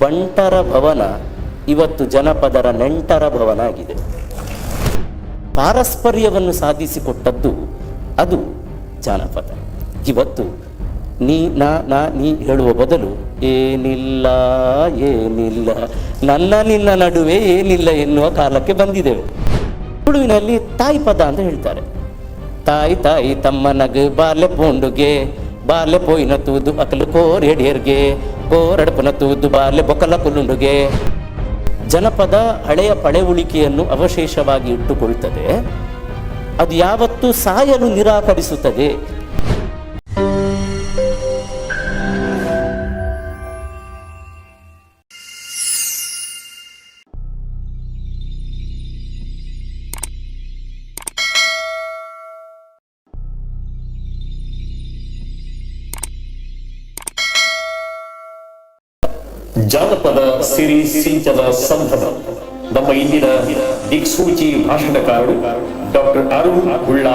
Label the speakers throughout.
Speaker 1: ಬಂಟರ ಭವನ ಇವತ್ತು ಜನಪದರ ನೆಂಟರ ಭವನ ಆಗಿದೆ ಪಾರಸ್ಪರ್ಯವನ್ನು ಸಾಧಿಸಿಕೊಟ್ಟದ್ದು ಅದು ಜಾನಪದ. ಇವತ್ತು ನೀ, ನಾ ನಾ, ನೀ ಹೇಳುವ ಬದಲು ಏನಿಲ್ಲ ಏನಿಲ್ಲ, ನನ್ನ, ನಿನ್ನ ನಡುವೆ ಏನಿಲ್ಲ ಎನ್ನುವ ಕಾಲಕ್ಕೆ ಬಂದಿದ್ದೇವೆ. ತುಳುವಿನಲ್ಲಿ ತಾಯಿ ಪದ ಅಂತ ಹೇಳ್ತಾರೆ. ತಾಯಿ ತಾಯಿ, ತಮ್ಮನಗ ಬಾಲೆ ಪೋಂಡುಗೆ ಬಾಲ್ಯ ಪೋಯಿನ ತೂದು ಅಕಲು ಕೋರೆಡಿಯರ್ಗೆ ಕೋರಡಪನ ತೂದು ಬಾಲ್ಯ ಬೊಕಲ ಕುಲುಂಡುಗೆ. ಜನಪದ ಹಳೆಯ ಪಳೆಯುಳಿಕೆಯನ್ನು ಅವಶೇಷವಾಗಿ ಇಟ್ಟುಕೊಳ್ಳುತ್ತದೆ ಅದು ಯಾವತ್ತೂ ಸಾಯಲು ನಿರಾಕರಿಸುತ್ತದೆ.
Speaker 2: ಜಾನಪದ ಸಿರಿ ಸಿಂಚದ ಸಂಭ್ರಮ ನಮ್ಮ ಇಂದಿನ ದಿಕ್ಸೂಚಿ ಭಾಷಣಕಾರರು ಡಾಕ್ಟರ್ ಅರುಣ್ ಉಳ್ಳಾ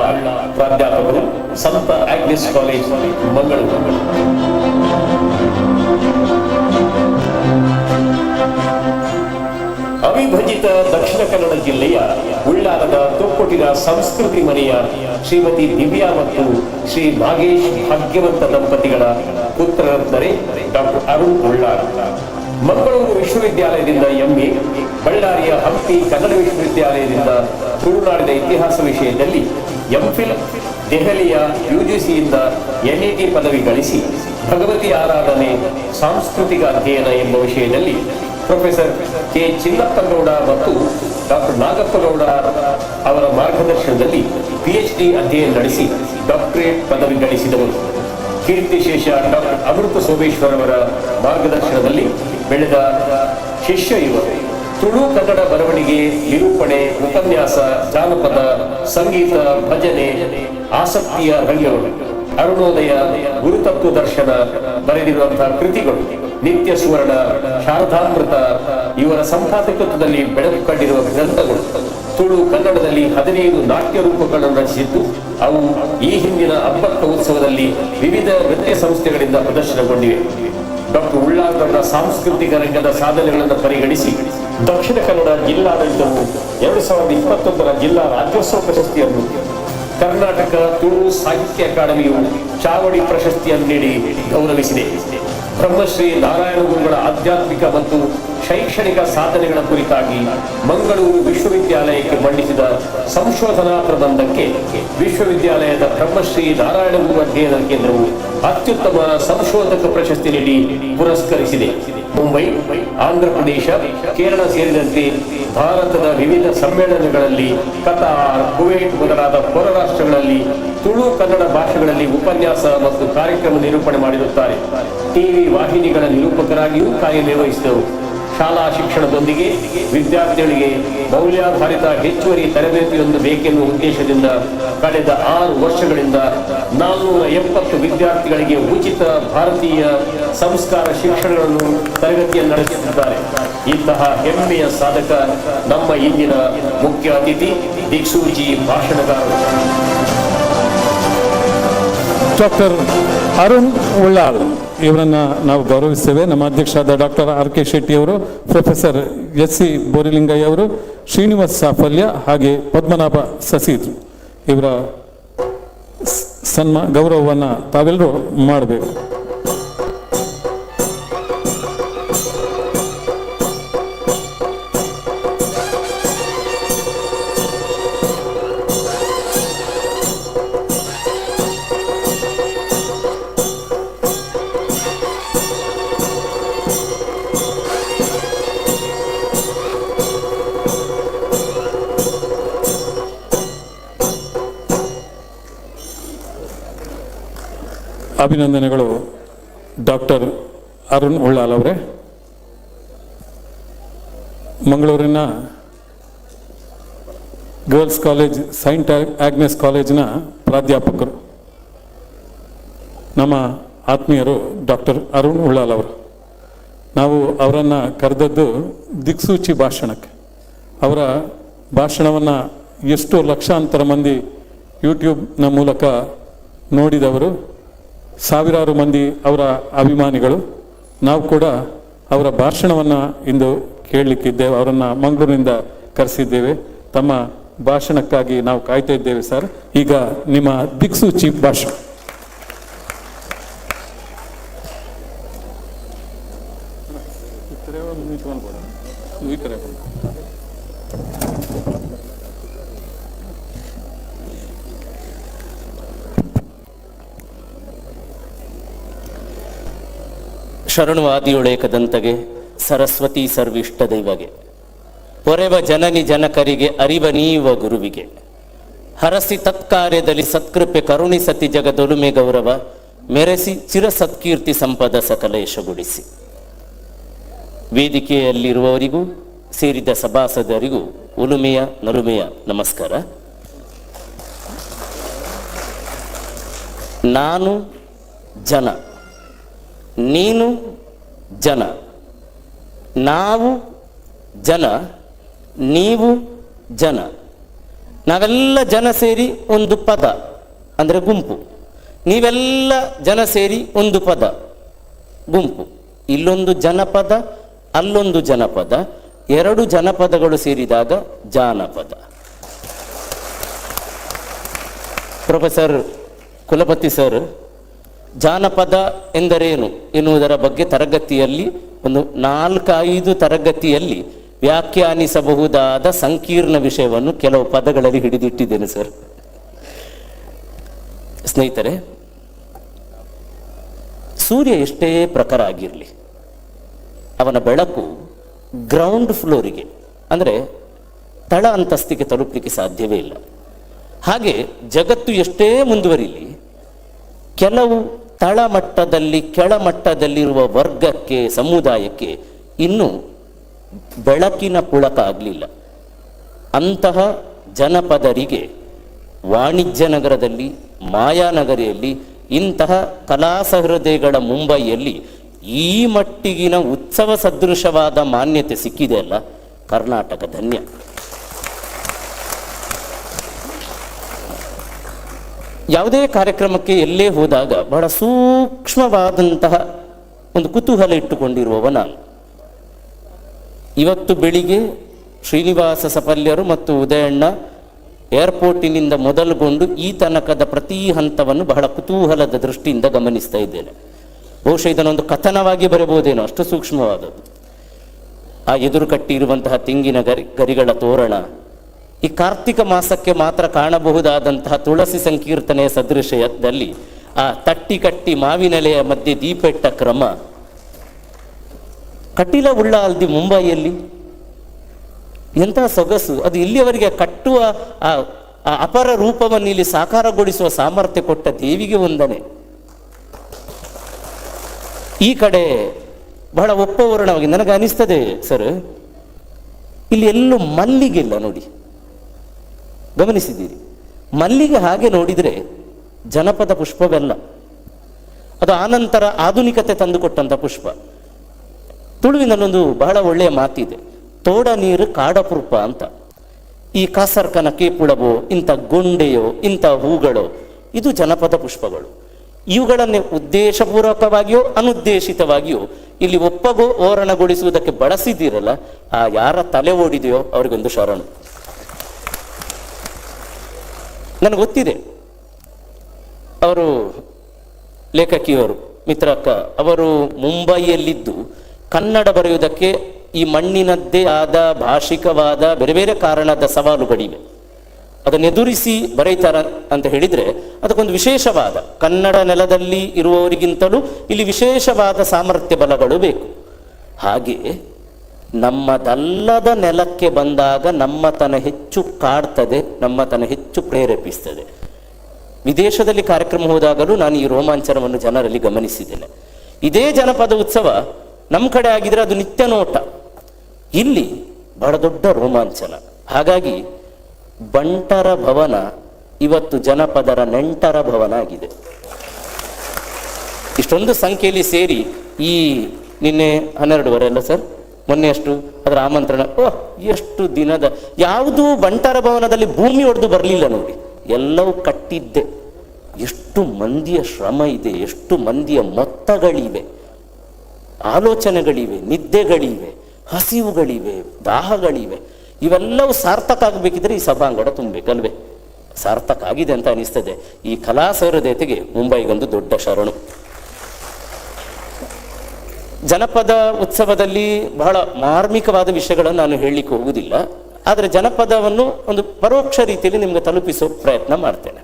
Speaker 2: ಪ್ರಾಧ್ಯಾಪಕರು ಸಂತ ಆಗ್ನೆಸ್ ಕಾಲೇಜ್, ಮಂಗಳೂರು. ಅವಿಭಜಿತ ದಕ್ಷಿಣ ಕನ್ನಡ ಜಿಲ್ಲೆಯ ಉಳ್ಳಾರದ ತೊಕ್ಕೊಟ್ಟಿನ ಸಂಸ್ಕೃತಿ ಮನೆಯ ಶ್ರೀಮತಿ ದಿವ್ಯಾ ಮತ್ತು ಶ್ರೀ ನಾಗೇಶ್ ಭಾಗ್ಯವಂತ ದಂಪತಿಗಳ ಪುತ್ರರಂದರೆ ಡಾಕ್ಟರ್ ಅರುಣ್ ಉಳ್ಳಾರ್ ಮಂಗಳೂರು ವಿಶ್ವವಿದ್ಯಾಲಯದಿಂದ ಎಂಎ ಬಳ್ಳಾರಿಯ ಹಂಪಿ ಕನ್ನಡ ವಿಶ್ವವಿದ್ಯಾಲಯದಿಂದ ತುಳುನಾಡಿನ ಇತಿಹಾಸ ವಿಷಯದಲ್ಲಿ ಎಂಫಿಲ್ ದೆಹಲಿಯ ಯುಜಿಸಿಯಿಂದ ಎನ್ಇಟಿ ಪದವಿ ಗಳಿಸಿ ಭಗವತಿ ಆರಾಧನೆ, ಸಾಂಸ್ಕೃತಿಕ ಅಧ್ಯಯನ ಎಂಬ ವಿಷಯದಲ್ಲಿ ಪ್ರೊಫೆಸರ್ ಕೆ. ಚಿನ್ನಪ್ಪಗೌಡ ಮತ್ತು ಡಾಕ್ಟರ್ ನಾಗಪ್ಪಗೌಡ ಅವರ ಮಾರ್ಗದರ್ಶನದಲ್ಲಿ ಪಿಎಚ್ಡಿ ಅಧ್ಯಯನ ನಡೆಸಿ ಡಾಕ್ಟರೇಟ್ ಪದವಿ ಗಳಿಸಿದವರು ಕೀರ್ತಿಶೇಷ ಡಾಕ್ಟರ್ ಅಮೃತ ಸೋಮೇಶ್ವರವರ ಮಾರ್ಗದರ್ಶನದಲ್ಲಿ ಬೆಳೆದ ಶಿಷ್ಯ ಇವರು ತುಳು ಕನ್ನಡ ಬರವಣಿಗೆ ನಿರೂಪಣೆ, ಉಪನ್ಯಾಸ, ಜಾನಪದ, ಸಂಗೀತ, ಭಜನೆ, ಆಸಕ್ತಿಯ ರಂಗಗಳು. ಅರುಣೋದಯ ಗುರುತತ್ವ ದರ್ಶನ ಬರೆದಿರುವಂತಹ ಕೃತಿಗಳು, ನಿತ್ಯ ಸುವರ್ಣ, ಶಾರದಾಮೃತ, ಇವರ ಸಂಪಾದಕತ್ವದಲ್ಲಿ ಬೆಳಕು ಕಂಡಿರುವ ಗ್ರಂಥಗಳು. ತುಳು ಕನ್ನಡದಲ್ಲಿ ಹದಿನೈದು ನಾಟ್ಯ ರೂಪಗಳನ್ನು ರಚಿಸಿದ್ದು, ಅವು ಈ ಹಿಂದಿನ ಅಪ್ಪತ್ತ ಉತ್ಸವದಲ್ಲಿ ವಿವಿಧ ನೃತ್ಯ ಸಂಸ್ಥೆಗಳಿಂದ ಪ್ರದರ್ಶನಗೊಂಡಿವೆ. ಡಾಕ್ಟರ್ ಉಳ್ಳಾಗರ ಸಾಂಸ್ಕೃತಿಕ ರಂಗದ ಸಾಧನೆಗಳನ್ನು ಪರಿಗಣಿಸಿ, ದಕ್ಷಿಣ ಕನ್ನಡ ಜಿಲ್ಲಾಡಳಿತವು ಎರಡು ಸಾವಿರದ ಇಪ್ಪತ್ತೊಂದರ ಜಿಲ್ಲಾ ರಾಜ್ಯೋತ್ಸವ ಪ್ರಶಸ್ತಿಯನ್ನು ಕರ್ನಾಟಕ ತುಳು ಸಾಹಿತ್ಯ ಅಕಾಡೆಮಿಯು ಚಾವಡಿ ಪ್ರಶಸ್ತಿಯನ್ನು ನೀಡಿ ಗೌರವಿಸಿದೆ. ಬ್ರಹ್ಮಶ್ರೀ ನಾರಾಯಣ ಗುರುಗಳ ಆಧ್ಯಾತ್ಮಿಕ ಮತ್ತು ಶೈಕ್ಷಣಿಕ ಸಾಧನೆಗಳ ಕುರಿತಾಗಿ ಮಂಗಳೂರು ವಿಶ್ವವಿದ್ಯಾಲಯಕ್ಕೆ ಮಂಡಿಸಿದ ಸಂಶೋಧನಾ ಪ್ರಬಂಧಕ್ಕೆ ವಿಶ್ವವಿದ್ಯಾಲಯದ ಬ್ರಹ್ಮಶ್ರೀ ನಾರಾಯಣ ಗುರು ಅಧ್ಯಯನ ಕೇಂದ್ರವು ಅತ್ಯುತ್ತಮ ಸಂಶೋಧಕ ಪ್ರಶಸ್ತಿ ನೀಡಿ ಪುರಸ್ಕರಿಸಿದೆ. ಮುಂಬೈ, ಆಂಧ್ರ ಪ್ರದೇಶ, ಕೇರಳ ಸೇರಿದಂತೆ ಭಾರತದ ವಿವಿಧ ಸಮ್ಮೇಳನಗಳಲ್ಲಿ ಕತಾರ್ ಕುವೈಟ್ ಮೊದಲಾದ ಹೊರ ರಾಷ್ಟ್ರಗಳಲ್ಲಿ ತುಳು ಕನ್ನಡ ಭಾಷೆಗಳಲ್ಲಿ ಉಪನ್ಯಾಸ ಮತ್ತು ಕಾರ್ಯಕ್ರಮ ನಿರೂಪಣೆ ಮಾಡಿರುತ್ತಾರೆ. ಟಿವಿ ವಾಹಿನಿಗಳ ನಿರೂಪಕರಾಗಿಯೂ ಕಾರ್ಯನಿರ್ವಹಿಸಿದರು. ಶಾಲಾ ಶಿಕ್ಷಣದೊಂದಿಗೆ ವಿದ್ಯಾರ್ಥಿಗಳಿಗೆ ಮೌಲ್ಯಾಧಾರಿತ ಹೆಚ್ಚುವರಿ ತರಬೇತಿಯೊಂದು ಬೇಕೆನ್ನುವ ಉದ್ದೇಶದಿಂದ ಕಳೆದ ಆರು ವರ್ಷಗಳಿಂದ ನಾನ್ನೂರ ಎಪ್ಪತ್ತು ವಿದ್ಯಾರ್ಥಿಗಳಿಗೆ ಉಚಿತ ಭಾರತೀಯ ಸಂಸ್ಕಾರ ಶಿಕ್ಷಣಗಳನ್ನು ತರಗತಿಯನ್ನು ನಡೆಸುತ್ತಿದ್ದಾರೆ. ಇಂತಹ ಹೆಮ್ಮೆಯ ಸಾಧಕ ನಮ್ಮ ಇಂದಿನ ಮುಖ್ಯ ಅತಿಥಿ ದಿಕ್ಸೂಚಿ ಭಾಷಣಕಾರರು
Speaker 3: ಡಾಕ್ಟರ್ ಅರುಣ್ ಉಳ್ಳಾಳ್ ಇವರನ್ನು ನಾವು ಗೌರವಿಸ್ತೇವೆ. ನಮ್ಮ ಅಧ್ಯಕ್ಷರಾದ ಡಾಕ್ಟರ್ ಆರ್ ಕೆ ಶೆಟ್ಟಿ ಅವರು, ಪ್ರೊಫೆಸರ್ ಎಸ್ ಸಿ ಬೋರಿಲಿಂಗಯ್ಯ ಅವರು, ಶ್ರೀನಿವಾಸ್ ಸಾಫಲ್ಯ ಹಾಗೆ ಪದ್ಮನಾಭ ಸಸೀದ್ ಇವರ ಸನ್ಮಾ ಗೌರವವನ್ನು ತಾವೆಲ್ಲರೂ ಮಾಡಬೇಕು. ಅಭಿನಂದನೆಗಳು ಡಾಕ್ಟರ್ ಅರುಣ್ ಉಳ್ಳಾಲ್ ಅವರೇ. ಮಂಗಳೂರಿನ ಗರ್ಲ್ಸ್ ಕಾಲೇಜ್, ಸೈಂಟ್ ಆಗ್ನೆಸ್ ಕಾಲೇಜಿನ ಪ್ರಾಧ್ಯಾಪಕರು, ನಮ್ಮ ಆತ್ಮೀಯರು ಡಾಕ್ಟರ್ ಅರುಣ್ ಉಳ್ಳಾಲ್ ಅವರು. ನಾವು ಅವರನ್ನು ಕರೆದದ್ದು ದಿಕ್ಸೂಚಿ ಭಾಷಣಕ್ಕೆ. ಅವರ ಭಾಷಣವನ್ನು ಎಷ್ಟು ಲಕ್ಷಾಂತರ ಮಂದಿ ಯೂಟ್ಯೂಬ್ನ ಮೂಲಕ ನೋಡಿದವರು. ಸಾವಿರಾರು ಮಂದಿ ಅವರ ಅಭಿಮಾನಿಗಳು, ನಾವು ಕೂಡ ಅವರ ಭಾಷಣವನ್ನು ಇಂದು ಕೇಳಲಿಕ್ಕಿದ್ದೇವೆ, ಅವರನ್ನು ಮಂಗಳೂರಿನಿಂದ ಕರೆಸಿದ್ದೇವೆ. ತಮ್ಮ ಭಾಷಣಕ್ಕಾಗಿ ನಾವು ಕಾಯ್ತಾ ಇದ್ದೇವೆ, ಸರ್. ಈಗ ನಿಮ್ಮ ದಿಕ್ಸೂಚಿ ಭಾಷಣ.
Speaker 1: ಶರಣುವಾದಿಯೊಳೇಕದಂತಗೆ ಸರಸ್ವತಿ ಸರ್ವಿಷ್ಟ ದೈವಗೆ. ಪೊರೆವ ಜನನಿ ಜನಕರಿಗೆ ಅರಿವ ನೀವ ಗುರುವಿಗೆ. ಹರಸಿ ತತ್ಕಾರ್ಯದಲ್ಲಿ ಸತ್ಕೃಪೆ ಕರುಣಿಸತಿ ಜಗದೊಲುಮೆ ಗೌರವ ಮೆರೆಸಿ ಚಿರ ಸತ್ಕೀರ್ತಿ ಸಂಪದ ಸಕಲೇಶಗೊಳಿಸಿ ವೇದಿಕೆಯಲ್ಲಿರುವವರಿಗೂ ಸೇರಿದ ಸಭಾಸದರಿಗೂ ಉಲುಮೆಯ ನಲುಮೆಯ ನಮಸ್ಕಾರ. ನಾನು ಜನ. ನೀನು ಜನ. ನಾವು ಜನ, ನೀವು ಜನ. ನಾವೆಲ್ಲ ಜನ ಸೇರಿ ಒಂದು ಪದ, ಅಂದರೆ ಗುಂಪು. ನೀವೆಲ್ಲ ಜನ ಸೇರಿ ಒಂದು ಪದ, ಗುಂಪು. ಇಲ್ಲೊಂದು ಜನಪದ, ಅಲ್ಲೊಂದು ಜನಪದ. ಎರಡು ಜನಪದಗಳು ಸೇರಿದಾಗ ಜಾನಪದ. ಪ್ರೊಫೆಸರ್ ಕುಲಪತಿ ಸರ್ ಜಾನಪದ ಎಂದರೇನು ಎನ್ನುವುದರ ಬಗ್ಗೆ ತರಗತಿಯಲ್ಲಿ, ಒಂದು ನಾಲ್ಕೈದು ತರಗತಿಯಲ್ಲಿ ವ್ಯಾಖ್ಯಾನಿಸಬಹುದಾದ ಸಂಕೀರ್ಣ ವಿಷಯವನ್ನು ಕೆಲವು ಪದಗಳಲ್ಲಿ ಹಿಡಿದಿಟ್ಟಿದ್ದೇನೆ, ಸರ್. ಸ್ನೇಹಿತರೆ, ಸೂರ್ಯ ಎಷ್ಟೇ ಪ್ರಖರ ಆಗಿರಲಿ, ಅವನ ಬೆಳಕು ಗ್ರೌಂಡ್ ಫ್ಲೋರಿಗೆ, ಅಂದರೆ ತಳ ಅಂತಸ್ತಿಗೆ ತಲುಪಲಿಕ್ಕೆ ಸಾಧ್ಯವೇ ಇಲ್ಲ. ಹಾಗೆ ಜಗತ್ತು ಎಷ್ಟೇ ಮುಂದುವರಿಲಿ, ಕೆಲವು ತಳಮಟ್ಟದಲ್ಲಿ, ಕೆಳಮಟ್ಟದಲ್ಲಿರುವ ವರ್ಗಕ್ಕೆ, ಸಮುದಾಯಕ್ಕೆ ಇನ್ನೂ ಬೆಳಕಿನ ಪುಳಕ ಆಗಲಿಲ್ಲ. ಅಂತಹ ಜನಪದರಿಗೆ ವಾಣಿಜ್ಯ ನಗರದಲ್ಲಿ ಮಾಯಾನಗರಿಯಲ್ಲಿ ಇಂತಹ ಕಲಾ ಸಹೃದಯಗಳ ಮುಂಬೈಯಲ್ಲಿ ಈ ಮಟ್ಟಿಗಿನ ಉತ್ಸವ ಸದೃಶವಾದ ಮಾನ್ಯತೆ ಸಿಕ್ಕಿದೆ ಅಲ್ಲ? ಕರ್ನಾಟಕ ಧನ್ಯ. ಯಾವುದೇ ಕಾರ್ಯಕ್ರಮಕ್ಕೆ ಎಲ್ಲೇ ಹೋದಾಗ ಬಹಳ ಸೂಕ್ಷ್ಮವಾದಂತಹ ಒಂದು ಕುತೂಹಲ ಇಟ್ಟುಕೊಂಡಿರುವವ ನಾನು ಇವತ್ತು ಬೆಳಿಗ್ಗೆ ಶ್ರೀನಿವಾಸ ಸಫಲ್ಯರು ಮತ್ತು ಉದಯಣ್ಣ ಏರ್ಪೋರ್ಟಿನಿಂದ ಮೊದಲುಗೊಂಡು ಈ ತನಕದ ಪ್ರತಿ ಹಂತವನ್ನು ಬಹಳ ಕುತೂಹಲದ ದೃಷ್ಟಿಯಿಂದ ಗಮನಿಸ್ತಾ ಇದ್ದೇನೆ. ಬಹುಶಃ ಇದನ್ನೊಂದು ಕಥನವಾಗಿ ಬರಬಹುದೇನೋ ಅಷ್ಟು ಸೂಕ್ಷ್ಮವಾದದ್ದು. ಆ ಎದುರು ಕಟ್ಟಿರುವಂತಹ ತೆಂಗಿನ ಗರಿ ಗರಿಗಳ ತೋರಣ ಈ ಕಾರ್ತಿಕ ಮಾಸಕ್ಕೆ ಮಾತ್ರ ಕಾಣಬಹುದಾದಂತಹ ತುಳಸಿ ಸಂಕೀರ್ತನೆಯ ಸದೃಶಯದಲ್ಲಿ ಆ ತಟ್ಟಿ ಕಟ್ಟಿ ಮಾವಿನೆಲೆಯ ಮಧ್ಯೆ ದೀಪೆಟ್ಟ ಕ್ರಮ. ಕಟೀಲ ಉಳ್ಳ ಅಲ್ದಿ ಮುಂಬೈಯಲ್ಲಿ ಎಂಥ ಸೊಗಸು, ಅದು ಇಲ್ಲಿಯವರೆಗೆ ಕಟ್ಟುವ ಆ ಅಪರ ರೂಪವನ್ನು ಇಲ್ಲಿ ಸಾಕಾರಗೊಳಿಸುವ ಸಾಮರ್ಥ್ಯ ಕೊಟ್ಟ ದೇವಿಗೆ ವಂದನೆ. ಈ ಕಡೆ ಬಹಳ ಒಪ್ಪವರ್ಣವಾಗಿ ನನಗೆ ಅನಿಸ್ತದೆ ಸರ್ ಇಲ್ಲಿ ಎಲ್ಲೂ ಮಲ್ಲಿಗಿಲ್ಲ ನೋಡಿ. ಗಮನಿಸಿದ್ದೀರಿ. ಮಲ್ಲಿಗೆ ಹಾಗೆ ನೋಡಿದರೆ ಜನಪದ ಪುಷ್ಪವೆಲ್ಲ. ಅದು ಆನಂತರ ಆಧುನಿಕತೆ ತಂದುಕೊಟ್ಟಂಥ ಪುಷ್ಪ. ತುಳುವಿನಲ್ಲೊಂದು ಬಹಳ ಒಳ್ಳೆಯ ಮಾತಿದೆ. ತೋಡ ನೀರು ಕಾಡಪುರ್ಪ ಅಂತ. ಈ ಕಾಸರ್ಕನ ಕೇಪುಳವೋ ಇಂಥ ಗೊಂಡೆಯೋ, ಇಂಥ ಹೂಗಳೋ, ಇದು ಜನಪದ ಪುಷ್ಪಗಳು. ಇವುಗಳನ್ನೇ ಉದ್ದೇಶಪೂರ್ವಕವಾಗಿಯೋ, ಅನುದ್ದೇಶಿತವಾಗಿಯೋ, ಇಲ್ಲಿ ಒಪ್ಪಗೋ, ಓರಣಗೊಳಿಸುವುದಕ್ಕೆ ಬಳಸಿದ್ದೀರಲ್ಲ, ಆ ಯಾರ ತಲೆ ಓಡಿದೆಯೋ, ಅವರಿಗೊಂದು ಶರಣು. ನನಗೆ ಗೊತ್ತಿದೆ. ಅವರು ಲೇಖಕಿಯವರು ಮಿತ್ರಕ್ಕ ಅವರು ಮುಂಬೈಯಲ್ಲಿದ್ದು ಕನ್ನಡ ಬರೆಯುವುದಕ್ಕೆ ಈ ಮಣ್ಣಿನದ್ದೇ ಆದ ಭಾಷಿಕವಾದ ಬೇರೆ ಬೇರೆ ಕಾರಣದ ಸವಾಲುಗಳಿವೆ. ಅದನ್ನು ಎದುರಿಸಿ ಬರೀತಾರ ಅಂತ ಹೇಳಿದರೆ ಅದಕ್ಕೊಂದು ವಿಶೇಷವಾದ, ಕನ್ನಡ ನೆಲದಲ್ಲಿ ಇರುವವರಿಗಿಂತಲೂ ಇಲ್ಲಿ ವಿಶೇಷವಾದ ಸಾಮರ್ಥ್ಯ ಬಲಗಳು ಬೇಕು. ಹಾಗೆ ನಮ್ಮದಲ್ಲದ ನೆಲಕ್ಕೆ ಬಂದಾಗ ನಮ್ಮತನ ಹೆಚ್ಚು ಕಾಡ್ತದೆ ನಮ್ಮತನ ಹೆಚ್ಚು ಪ್ರೇರೇಪಿಸ್ತದೆ. ವಿದೇಶದಲ್ಲಿ ಕಾರ್ಯಕ್ರಮ ಹೋದಾಗಲೂ ನಾನು ಈ ರೋಮಾಂಚನವನ್ನು ಜನರಲ್ಲಿ ಗಮನಿಸಿದ್ದೇನೆ. ಇದೇ ಜನಪದ ಉತ್ಸವ ನಮ್ಮ ಕಡೆ ಆಗಿದ್ರೆ ಅದು ನಿತ್ಯ ನೋಟ. ಇಲ್ಲಿ ಬಹಳ ದೊಡ್ಡ ರೋಮಾಂಚನ. ಹಾಗಾಗಿ ಬಂಟರ ಭವನ ಇವತ್ತು ಜನಪದರ ನೆಂಟರ ಭವನ ಆಗಿದೆ. ಇಷ್ಟೊಂದು ಸಂಖ್ಯೆಯಲ್ಲಿ ಸೇರಿ ಈ ನಿನ್ನೆ ಹನ್ನೆರಡುವರೆ ಅಲ್ಲ ಸರ್? ಮೊನ್ನೆ ಎಷ್ಟು? ಅದರ ಆಮಂತ್ರಣ. ಓಹ್ ಎಷ್ಟು ದಿನದ. ಯಾವುದೂ ಬಂಟಾರ ಭವನದಲ್ಲಿ ಭೂಮಿ ಹೊಡೆದು ಬರಲಿಲ್ಲ ನೋಡಿ. ಎಲ್ಲವೂ ಕಟ್ಟಿದ್ದೆ. ಎಷ್ಟು ಮಂದಿಯ ಶ್ರಮ ಇದೆ, ಎಷ್ಟು ಮಂದಿಯ ಮೊತ್ತಗಳಿವೆ. ಆಲೋಚನೆಗಳಿವೆ, ನಿದ್ದೆಗಳಿವೆ, ಹಸಿವುಗಳಿವೆ, ದಾಹಗಳಿವೆ. ಇವೆಲ್ಲವೂ ಸಾರ್ಥಕ ಆಗಬೇಕಿದ್ರೆ ಈ ಸಭಾಂಗಣ ತುಂಬಬೇಕಲ್ವೇ? ಸಾರ್ಥಕ ಆಗಿದೆ ಅಂತ ಅನಿಸ್ತದೆ. ಈ ಕಲಾ ಸೌರದೇತೆಗೆ ಮುಂಬೈಗೊಂದು ದೊಡ್ಡ ಶರಣು. ಜನಪದ ಉತ್ಸವದಲ್ಲಿ ಬಹಳ ಮಾರ್ಮಿಕವಾದ ವಿಷಯಗಳನ್ನು ನಾನು ಹೇಳಲಿಕ್ಕೆ ಹೋಗುವುದಿಲ್ಲ. ಆದರೆ ಜನಪದವನ್ನು ಒಂದು ಪರೋಕ್ಷ ರೀತಿಯಲ್ಲಿ ನಿಮಗೆ ತಲುಪಿಸೋ ಪ್ರಯತ್ನ ಮಾಡ್ತೇನೆ.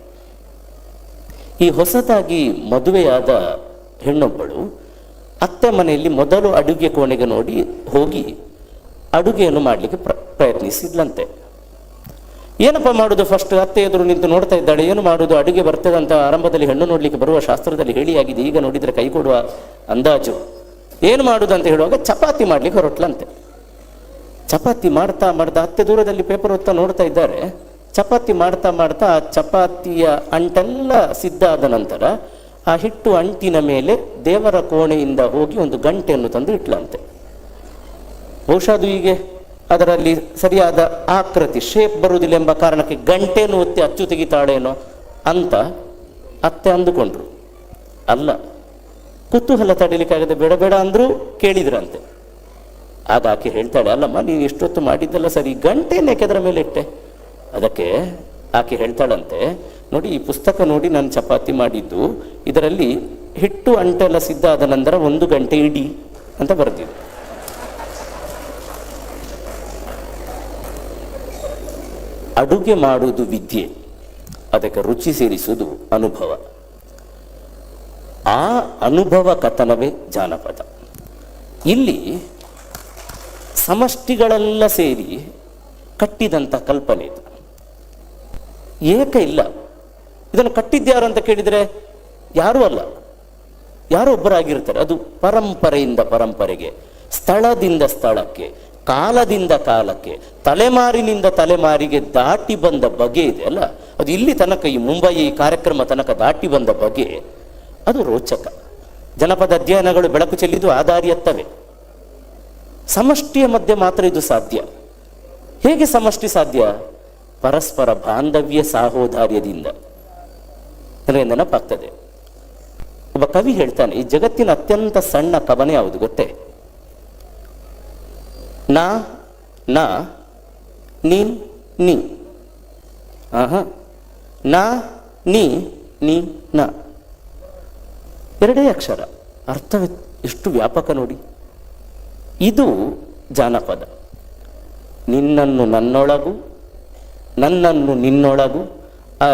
Speaker 1: ಈ ಹೊಸದಾಗಿ ಮದುವೆಯಾದ ಹೆಣ್ಣೊಬ್ಬಳು ಅತ್ತೆ ಮನೆಯಲ್ಲಿ ಮೊದಲು ಅಡುಗೆ ಕೋಣೆಗೆ ನೋಡಿ ಹೋಗಿ ಅಡುಗೆಯನ್ನು ಮಾಡಲಿಕ್ಕೆ ಪ್ರ, ಪ್ರಯತ್ನಿಸಿದ್ಲಂತೆ. ಏನಪ್ಪ ಮಾಡೋದು ಫಸ್ಟ್ ಅತ್ತೆ ಎದುರು ನಿಂತು ನೋಡ್ತಾ ಇದ್ದಾಳೆ, ಏನು ಮಾಡೋದು? ಅಡುಗೆ ಬರ್ತದಂತ ಆರಂಭದಲ್ಲಿ ಹೆಣ್ಣು ನೋಡಲಿಕ್ಕೆ ಬರುವ ಶಾಸ್ತ್ರದಲ್ಲಿ ಹೇಳಿಯಾಗಿದೆ, ಈಗ ನೋಡಿದರೆ ಕೈ ಕೊಡುವ ಅಂದಾಜು. ಏನು ಮಾಡುದು ಅಂತ ಹೇಳುವಾಗ ಚಪಾತಿ ಮಾಡ್ಲಿಕ್ಕೆ ಹೊರಟ್ಲಂತೆ. ಚಪಾತಿ ಮಾಡ್ತಾ ಮಾಡ್ತಾ ಹತ್ತೆ ದೂರದಲ್ಲಿ ಪೇಪರ್ ಓದ್ತಾ ನೋಡ್ತಾ ಇದ್ದಾರೆ. ಚಪಾತಿ ಮಾಡ್ತಾ ಮಾಡ್ತಾ ಆ ಚಪಾತಿಯ ಅಂಟೆಲ್ಲ ಸಿದ್ಧ ಆದ ನಂತರ ಆ ಹಿಟ್ಟು ಅಂಟಿನ ಮೇಲೆ ದೇವರ ಕೋಣೆಯಿಂದ ಹೋಗಿ ಒಂದು ಗಂಟೆಯನ್ನು ತಂದು ಇಟ್ಲಂತೆ. ಬಹುಶಃ ಅದು ಹೀಗೆ ಅದರಲ್ಲಿ ಸರಿಯಾದ ಆಕೃತಿ ಶೇಪ್ ಬರುವುದಿಲ್ಲ ಎಂಬ ಕಾರಣಕ್ಕೆ ಗಂಟೆಯನ್ನು ಒತ್ತಿ ಅಚ್ಚು ತೆಗಿತಾಳೇನೋ ಅಂತ ಅತ್ತೆ ಅಂದುಕೊಂಡ್ರು. ಅಲ್ಲ ಕುತೂಹಲ ತಡಿಲಿಕ್ಕಾಗದೆ ಬೇಡ ಬೇಡ ಅಂದರೂ ಕೇಳಿದ್ರಂತೆ. ಆಗ ಆಕೆ ಹೇಳ್ತಾಳೆ, ಅಲ್ಲಮ್ಮ ನೀನು ಇಷ್ಟೊತ್ತು ಮಾಡಿದ್ದಲ್ಲ ಸರಿ? ಗಂಟೆ ನೆಕೆದ್ರ ಮೇಲೆ ಇಟ್ಟೆ. ಅದಕ್ಕೆ ಆಕೆ ಹೇಳ್ತಾಳಂತೆ, ನೋಡಿ, ಈ ಪುಸ್ತಕ ನೋಡಿ ನಾನು ಚಪಾತಿ ಮಾಡಿದ್ದು, ಇದರಲ್ಲಿ ಹಿಟ್ಟು ಅಂಟೆಲ್ಲ ಸಿದ್ಧ ಆದ ನಂತರ ಒಂದು ಗಂಟೆ ಇಡಿ ಅಂತ ಬರೆದಿದ್ದು. ಅಡುಗೆ ಮಾಡುವುದು ವಿದ್ಯೆ, ಅದಕ್ಕೆ ರುಚಿ ಸೇರಿಸುವುದು ಅನುಭವ. ಆ ಅನುಭವ ಕಥನವೇ ಜಾನಪದ. ಇಲ್ಲಿ ಸಮಷ್ಟಿಗಳೆಲ್ಲ ಸೇರಿ ಕಟ್ಟಿದಂಥ ಕಲ್ಪನೆ ಇದು. ಏಕ ಇಲ್ಲ. ಇದನ್ನು ಕಟ್ಟಿದ್ಯಾರು ಅಂತ ಕೇಳಿದರೆ ಯಾರೂ ಅಲ್ಲ. ಯಾರೋ ಒಬ್ಬರಾಗಿರ್ತಾರೆ. ಅದು ಪರಂಪರೆಯಿಂದ ಪರಂಪರೆಗೆ, ಸ್ಥಳದಿಂದ ಸ್ಥಳಕ್ಕೆ, ಕಾಲದಿಂದ ಕಾಲಕ್ಕೆ, ತಲೆಮಾರಿನಿಂದ ತಲೆಮಾರಿಗೆ ದಾಟಿ ಬಂದ ಬಗೆ ಇದೆ ಅಲ್ಲ. ಅದು ಇಲ್ಲಿ ತನಕ ಈ ಮುಂಬೈ ಈ ಕಾರ್ಯಕ್ರಮ ತನಕ ದಾಟಿ ಬಂದ ಬಗೆ. ಅದು ರೋಚಕ. ಜನಪದ ಅಧ್ಯಯನಗಳು ಬೆಳಕು ಚೆಲ್ಲಿದ್ದು ಆಧಾರಿಯತ್ತವೆ. ಸಮಷ್ಟಿಯ ಮಧ್ಯೆ ಮಾತ್ರ ಇದು ಸಾಧ್ಯ. ಹೇಗೆ ಸಮಷ್ಟಿ ಸಾಧ್ಯ? ಪರಸ್ಪರ ಬಾಂಧವ್ಯ ಸಾಹೋದಾರ್ಯದಿಂದ. ನನಗೆ ನೆನಪಾಗ್ತದೆ. ಒಬ್ಬ ಕವಿ ಹೇಳ್ತಾನೆ, ಈ ಜಗತ್ತಿನ ಅತ್ಯಂತ ಸಣ್ಣ ಕವನ ಯಾವುದು ಗೊತ್ತೇ? ನಾ ನಾ, ನೀನ್, ನೀ. ಆಹಾ. ನಾ, ನೀ ನೀ, ನಾ. ಎರಡೇ ಅಕ್ಷರ. ಅರ್ಥ ಎಷ್ಟು ವ್ಯಾಪಕ ನೋಡಿ. ಇದು ಜಾನಪದ. ನಿನ್ನನ್ನು ನನ್ನೊಳಗು, ನನ್ನನ್ನು ನಿನ್ನೊಳಗು, ಆ